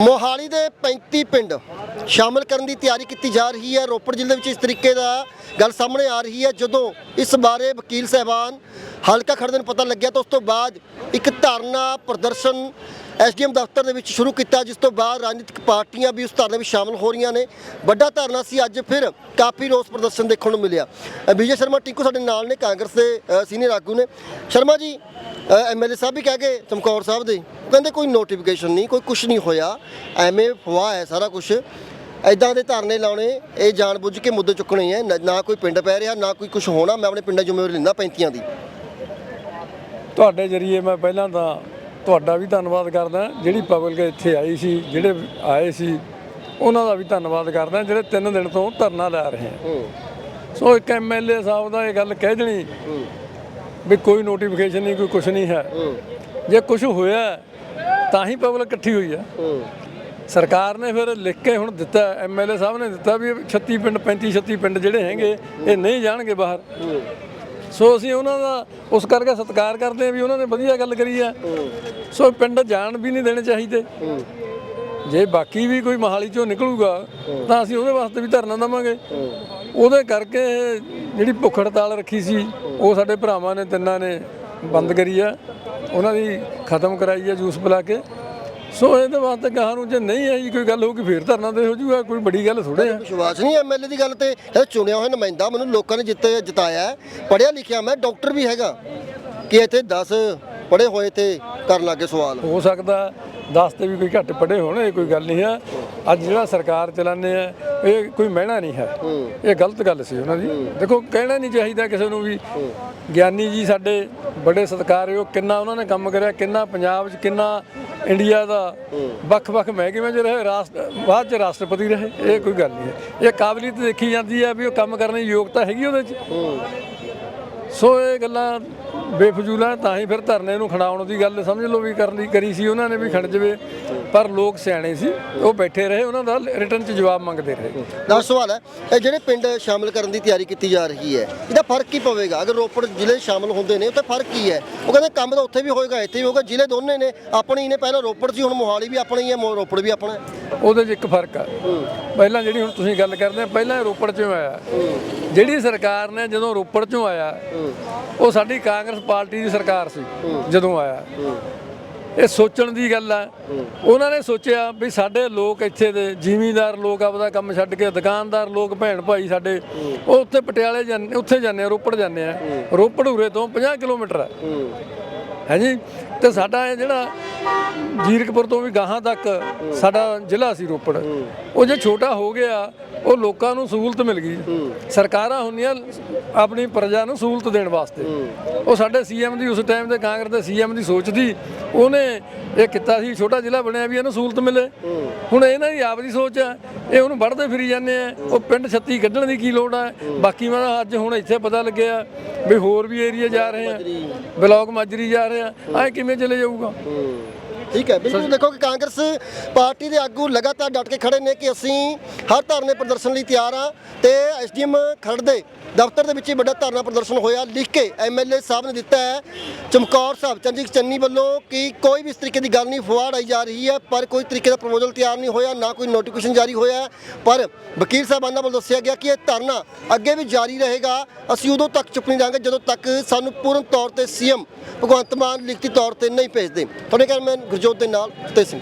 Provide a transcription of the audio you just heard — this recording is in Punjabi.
ਮੋਹਾਲੀ ਦੇ 35 ਪਿੰਡ ਸ਼ਾਮਲ ਕਰਨ ਦੀ ਤਿਆਰੀ ਕੀਤੀ ਜਾ ਰਹੀ ਹੈ। ਰੋਪੜ ਜ਼ਿਲ੍ਹੇ ਵਿੱਚ ਇਸ ਤਰੀਕੇ ਦਾ ਗੱਲ ਸਾਹਮਣੇ ਆ ਰਹੀ ਹੈ। ਜਦੋਂ ਇਸ ਬਾਰੇ ਵਕੀਲ ਸਹਿਬਾਨ ਹਲਕਾ ਖੜਦੇ ਨੂੰ ਪਤਾ ਲੱਗਿਆ ਤਾਂ ਉਸ ਤੋਂ ਬਾਅਦ ਇੱਕ ਧਰਨਾ ਪ੍ਰਦਰਸ਼ਨ ਐਸਡੀਐਮ ਦਫ਼ਤਰ ਦੇ ਵਿੱਚ ਸ਼ੁਰੂ ਕੀਤਾ, ਜਿਸ ਤੋਂ ਬਾਅਦ ਰਾਜਨੀਤਿਕ ਪਾਰਟੀਆਂ ਵੀ ਉਸ ਧਰਨੇ ਵਿੱਚ ਸ਼ਾਮਲ ਹੋ ਰਹੀਆਂ ਨੇ। ਵੱਡਾ ਧਰਨਾ ਸੀ, ਅੱਜ ਫਿਰ ਕਾਫੀ ਰੋਸ ਪ੍ਰਦਰਸ਼ਨ ਦੇਖਣ ਨੂੰ ਮਿਲਿਆ। ਵਿਜੇ ਸ਼ਰਮਾ ਟਿੰਕੂ ਸਾਡੇ ਨਾਲ ਨੇ, ਕਾਂਗਰਸ ਦੇ ਸੀਨੀਅਰ ਆਗੂ ਨੇ। ਸ਼ਰਮਾ ਜੀ ਐਮਐਲਏ ਸਾਹਿਬ ਵੀ ਕਹਿ ਗਏ, ਚਮਕੌਰ ਸਾਹਿਬ ਦੇ। ਕਹਿੰਦੇ ਕੋਈ ਨੋਟੀਫਿਕੇਸ਼ਨ ਨਹੀਂ, ਕੋਈ ਕੁਝ ਨਹੀਂ ਹੋਇਆ। ਐਵੇਂ ਫਵਾ ਹੈ ਸਾਰਾ ਕੁਝ ਐਦਾਂ ਦੇ ਧਰਨੇ ਲਾਉਣੇ, ਇਹ ਜਾਣਬੁੱਝ ਕੇ ਮੁੱਦੇ ਚੁੱਕਣੇ ਹੈ ਨਾ- ਕੋਈ ਪਿੰਡ ਪੈ ਰਿਹਾ, ਨਾ ਕੋਈ ਕੁਝ ਹੋਣਾ। ਮੈਂ ਆਪਣੇ ਪਿੰਡਾਂ ਦੀ ਜ਼ਿੰਮੇਵਾਰੀ ਲੈਂਦਾ 35 ਦੀ। ਤੁਹਾਡੇ ਜਰੀਏ ਮੈਂ ਪਹਿਲਾਂ ਤਾਂ ਤੁਹਾਡਾ ਵੀ ਧੰਨਵਾਦ ਕਰਦਾ ਜਿਹੜੀ ਪਬਲਿਕ ਇੱਥੇ ਆਈ ਸੀ ਜਿਹੜੇ ਆਏ ਸੀ ਉਹਨਾਂ ਦਾ ਵੀ ਧੰਨਵਾਦ ਕਰਦਾ ਜਿਹੜੇ ਤਿੰਨ ਦਿਨ ਤੋਂ ਧਰਨਾ ਲਾ ਰਹੇ ਆ। ਸੋ ਇੱਕ ਐਮਐਲਏ ਸਾਹਿਬ ਦਾ ਇਹ ਗੱਲ ਕਹਿ ਦੇਣੀ ਵੀ ਕੋਈ ਨੋਟੀਫਿਕੇਸ਼ਨ ਨਹੀਂ ਕੋਈ ਕੁਝ ਨਹੀਂ ਹੈ। ਜੇ ਕੁਝ ਹੋਇਆ ਤਾਂ ਹੀ ਪਬਲਿਕ ਇਕੱਠੀ ਹੋਈ ਹੂੰ। ਸਰਕਾਰ ਨੇ ਫਿਰ ਲਿਖ ਕੇ ਹੁਣ ਦਿੱਤਾ ਐਮਐਲਏ ਸਾਹਿਬ ਨੇ ਦਿੱਤਾ ਵੀ 36 ਪਿੰਡ 35 36 ਪਿੰਡ ਜਿਹੜੇ ਹੈਗੇ ਇਹ ਨਹੀਂ ਜਾਣਗੇ ਬਾਹਰ। ਸੋ ਅਸੀਂ ਉਹਨਾਂ ਦਾ ਉਸ ਕਰਕੇ ਸਤਿਕਾਰ ਕਰਦੇ ਹਾਂ ਵੀ ਉਹਨਾਂ ਨੇ ਵਧੀਆ ਗੱਲ ਕਰੀ ਹੈ। ਸੋ ਪਿੰਡ ਜਾਣ ਵੀ ਨਹੀਂ ਦੇਣੇ ਚਾਹੀਦੇ। ਜੇ ਬਾਕੀ ਵੀ ਕੋਈ ਮਹਾਲੀ ਚੋਂ ਨਿਕਲੂਗਾ ਤਾਂ ਅਸੀਂ ਉਹਦੇ ਵਾਸਤੇ ਵੀ ਧਰਨਾ ਦੇਵਾਂਗੇ। ਉਹਦੇ ਕਰਕੇ ਜਿਹੜੀ ਭੁੱਖ ਹੜਤਾਲ ਰੱਖੀ ਸੀ ਉਹ ਸਾਡੇ ਭਰਾਵਾਂ ਨੇ ਤਿੰਨਾਂ ਨੇ ਬੰਦ ਕਰੀ ਆ। ਉਹਨਾਂ ਦੀ ਖਤਮ ਕਰਾਈ ਆ ਜੂਸ ਪਿਲਾ ਕੇ। ਸੋ ਇਹਦੇ ਵਾਸਤੇ ਕਹਾਂ ਨੂੰ ਜੇ ਨਹੀਂ ਜੀ ਕੋਈ ਗੱਲ ਹੋਊਗੀ ਫੇਰ ਧਰਨਾ ਦੇ ਹੋ ਜਾਊਗਾ ਕੋਈ ਬੜੀ ਗੱਲ ਥੋੜੇ ਆ। ਵਿਸ਼ਵਾਸ ਨਹੀਂ ਐਮਐਲਏ ਦੀ ਗੱਲ ਤੇ ਇਹ ਚੁਣਿਆ ਹੋਇਆ ਨੁਮਾਇੰਦਾ ਮੈਨੂੰ ਲੋਕਾਂ ਨੇ ਜਿੱਤੇ ਜਿਤਾਇਆ ਪੜਿਆ ਲਿਖਿਆ ਮੈਂ ਡਾਕਟਰ ਵੀ ਹੈਗਾ ਕਿ ਇੱਥੇ 10 ਪੜੇ ਹੋਏ ਤੇ ਕਰਨ ਲੱਗੇ ਸਵਾਲ। ਹੋ ਸਕਦਾ 10 ਤੇ ਵੀ ਕੋਈ ਘੱਟ ਪੜੇ ਹੋਣ ਇਹ ਕੋਈ ਗੱਲ ਨਹੀਂ ਹੈ ਅੱਜ ਜਿਹੜਾ ਸਰਕਾਰ ਚਲਾਉਂਦੇ ਆ ਇਹ ਕੋਈ ਮਹਿਣਾ ਨਹੀਂ ਹੈ। ਇਹ ਗਲਤ ਗੱਲ ਸੀ ਉਹਨਾਂ ਦੀ। ਦੇਖੋ ਕਹਿਣਾ ਨਹੀਂ ਚਾਹੀਦਾ ਕਿਸੇ ਨੂੰ ਵੀ। ਗਿਆਨੀ ਜੀ ਸਾਡੇ ਬੜੇ ਸਤਿਕਾਰਯੋਗ, ਕਿੰਨਾ ਉਹਨਾਂ ਨੇ ਕੰਮ ਕਰਿਆ, ਕਿੰਨਾ ਪੰਜਾਬ 'ਚ, ਕਿੰਨਾ ਇੰਡੀਆ ਦਾ ਵੱਖ-ਵੱਖ ਮਹਿਕਮੇ 'ਚ ਰਹੇ ਰਾਸ਼ਟਰ ਬਾਅਦ 'ਚ ਰਾਸ਼ਟਰਪਤੀ ਰਹੇ, ਇਹ ਕੋਈ ਗੱਲ ਨਹੀਂ ਹੈ। ਇਹ ਕਾਬਲੀਅਤ ਦੇਖੀ ਜਾਂਦੀ ਹੈ ਵੀ ਉਹ ਕੰਮ ਕਰਨ ਦੀ ਯੋਗਤਾ ਹੈਗੀ ਉਹਦੇ 'ਚ। ਸੋ ਇਹ ਗੱਲਾਂ ਬੇਫਜ਼ੂਲ ਤਾਂ ਹੀ ਫਿਰ ਧਰਨੇ ਨੂੰ ਖੜਾਉਣ ਦੀ ਗੱਲ ਸਮਝ ਲਓ ਵੀ ਕਰ ਲਈ ਕਰੀ ਸੀ ਉਹਨਾਂ ਨੇ ਵੀ ਖੜ ਜਵੇ। ਪਰ ਲੋਕ ਸਿਆਣੇ ਸੀ ਉਹ ਬੈਠੇ ਰਹੇ ਉਹਨਾਂ ਦਾ ਰਿਟਰਨ 'ਚ ਜਵਾਬ ਮੰਗਦੇ ਰਹੇ। ਦਾ ਸਵਾਲ ਹੈ ਇਹ ਜਿਹੜੇ ਪਿੰਡ ਸ਼ਾਮਲ ਕਰਨ ਦੀ ਤਿਆਰੀ ਕੀਤੀ ਜਾ ਰਹੀ ਹੈ ਇਹਦਾ ਫ਼ਰਕ ਕੀ ਪਵੇਗਾ? ਅਗਰ ਰੋਪੜ ਜ਼ਿਲ੍ਹੇ ਸ਼ਾਮਲ ਹੁੰਦੇ ਨੇ ਤਾਂ ਫ਼ਰਕ ਕੀ ਹੈ? ਉਹ ਕਹਿੰਦੇ ਕੰਮ ਤਾਂ ਉੱਥੇ ਵੀ ਹੋਏਗਾ ਇੱਥੇ ਵੀ ਹੋਏਗਾ ਜ਼ਿਲ੍ਹੇ ਦੋਨੇ ਨੇ ਆਪਣੀ ਨੇ ਪਹਿਲਾਂ ਰੋਪੜ ਸੀ ਹੁਣ ਮੋਹਾਲੀ ਵੀ ਆਪਣਾ ਹੀ ਰੋਪੜ ਵੀ ਆਪਣਾ ਉਹਦੇ 'ਚ ਇੱਕ ਫ਼ਰਕ ਆ। ਪਹਿਲਾਂ ਜਿਹੜੀ ਹੁਣ ਤੁਸੀਂ ਗੱਲ ਕਰਦੇ ਆ ਪਹਿਲਾਂ ਰੋਪੜ 'ਚੋਂ ਆਇਆ। ਜਿਹੜੀ ਸਰਕਾਰ ਨੇ ਜਦੋਂ ਰੋਪੜ 'ਚੋਂ ਆਇਆ ਉਹ ਸਾਡੀ ਕਾਂਗਰਸ ਪਾਰਟੀ ਦੀ ਸਰਕਾਰ ਸੀ ਜਦੋਂ ਆਇਆ। ਇਹ ਸੋਚਣ ਦੀ ਗੱਲ ਆ। ਉਹਨਾਂ ਨੇ ਸੋਚਿਆ ਵੀ ਸਾਡੇ ਲੋਕ ਇੱਥੇ ਦੇ ਜ਼ਿਮੀਂਦਾਰ ਲੋਕ ਆਪਦਾ ਕੰਮ ਛੱਡ ਕੇ ਦੁਕਾਨਦਾਰ ਲੋਕ ਭੈਣ ਭਾਈ ਸਾਡੇ ਉਹ ਉੱਥੇ ਪਟਿਆਲੇ ਜਾਂਦੇ ਉੱਥੇ ਜਾਂਦੇ ਆ ਰੋਪੜ ਜਾਂਦੇ ਆ। ਰੋਪੜ ਉਰੇ ਤੋਂ 50 ਕਿਲੋਮੀਟਰ ਆ। ਹਾਂਜੀ ਤੇ ਸਾਡਾ ਇਹ ਜਿਹੜਾ ਜੀਰਕਪੁਰ ਤੋਂ ਵੀ ਗਾਹਾਂ ਤੱਕ ਸਾਡਾ ਜ਼ਿਲ੍ਹਾ ਸੀ ਰੋਪੜ। ਉਹ ਜੇ ਛੋਟਾ ਹੋ ਗਿਆ ਉਹ ਲੋਕਾਂ ਨੂੰ ਸਹੂਲਤ ਮਿਲ ਗਈ। ਸਰਕਾਰਾਂ ਹੁੰਦੀਆਂ ਆਪਣੀ ਪ੍ਰਜਾ ਨੂੰ ਸਹੂਲਤ ਦੇਣ ਵਾਸਤੇ। ਉਹ ਸਾਡੇ ਸੀਐਮ ਦੀ ਉਸ ਟਾਈਮ ਦੇ ਕਾਂਗਰਸ ਦੇ ਸੀਐਮ ਦੀ ਸੋਚ ਦੀ ਉਹਨੇ ਇਹ ਕੀਤਾ ਸੀ ਛੋਟਾ ਜ਼ਿਲ੍ਹਾ ਬਣਿਆ ਵੀ ਇਹਨੂੰ ਸਹੂਲਤ ਮਿਲੇ। ਹੁਣ ਇਹਨਾਂ ਦੀ ਆਪਦੀ ਸੋਚ ਹੈ ਇਹ ਉਹਨੂੰ ਵੜਦੇ ਫਿਰੀ ਜਾਂਦੇ ਆ। ਉਹ ਪਿੰਡ 36 ਕੱਢਣ ਦੀ ਕੀ ਲੋੜ ਹੈ। ਬਾਕੀ ਮੈਂ ਅੱਜ ਹੁਣ ਇੱਥੇ ਪਤਾ ਲੱਗਿਆ ਵੀ ਹੋਰ ਵੀ ਏਰੀਆ ਜਾ ਰਹੇ ਆ। ਬਲੌਕ ਮਾਜਰੀ ਜਾ ਰਹੇ ਆ। ਐ ਕਿਵੇਂ ਚਲੇ ਜਾਊਗਾ? ਠੀਕ ਹੈ। ਬਿਲਕੁਲ ਦੇਖੋ ਕਿ ਕਾਂਗਰਸ ਪਾਰਟੀ ਦੇ ਆਗੂ ਲਗਾਤਾਰ ਡਟ ਕੇ ਖੜੇ ਨੇ ਕਿ ਅਸੀਂ ਹਰ ਧਰਨੇ ਪ੍ਰਦਰਸ਼ਨ ਲਈ ਤਿਆਰ ਆ ਤੇ ਐਸਡੀਐਮ ਖੜਦੇ ਦਫ਼ਤਰ ਦੇ ਵਿੱਚ ਹੀ ਵੱਡਾ ਧਰਨਾ ਪ੍ਰਦਰਸ਼ਨ ਹੋਇਆ। ਲਿਖ ਕੇ ਐਮਐਲਏ ਸਾਹਿਬ ਨੇ ਦਿੱਤਾ ਹੈ ਚਮਕੌਰ ਸਾਹਿਬ ਚੰਦਿਕ ਚੰਨੀ ਵੱਲੋਂ ਕਿ ਕੋਈ ਵੀ ਇਸ ਤਰੀਕੇ ਦੀ ਗੱਲ ਨਹੀਂ ਫਵਾੜ ਆਈ ਜਾ ਰਹੀ ਹੈ ਪਰ ਕੋਈ ਤਰੀਕੇ ਦਾ ਪ੍ਰਪੋਜ਼ਲ ਤਿਆਰ ਨਹੀਂ ਹੋਇਆ ਨਾ ਕੋਈ ਨੋਟੀਫਿਕੇਸ਼ਨ ਜਾਰੀ ਹੋਇਆ। ਪਰ ਵਕੀਲ ਸਾਹਿਬਾਨਾਂ ਵੱਲੋਂ ਦੱਸਿਆ ਗਿਆ ਕਿ ਇਹ ਧਰਨਾ ਅੱਗੇ ਵੀ ਜਾਰੀ ਰਹੇਗਾ। ਅਸੀਂ ਉਦੋਂ ਤੱਕ ਚੁੱਪ ਨਹੀਂ ਰਹਾਂਗੇ ਜਦੋਂ ਤੱਕ ਸਾਨੂੰ ਪੂਰਨ ਤੌਰ ਤੇ ਸੀਐਮ ਭਗਵੰਤ ਮਾਨ ਲਿਖਤੀ ਤੌਰ ਤੇ ਨਹੀਂ ਭੇਜਦੇ। ਤੁਹਾਡੇ ਕੈਮਰਾਮੈਨ ਗੁਰਜੋਤ ਦੇ ਨਾਲ ਫਤਿਹ ਸਿੰਘ।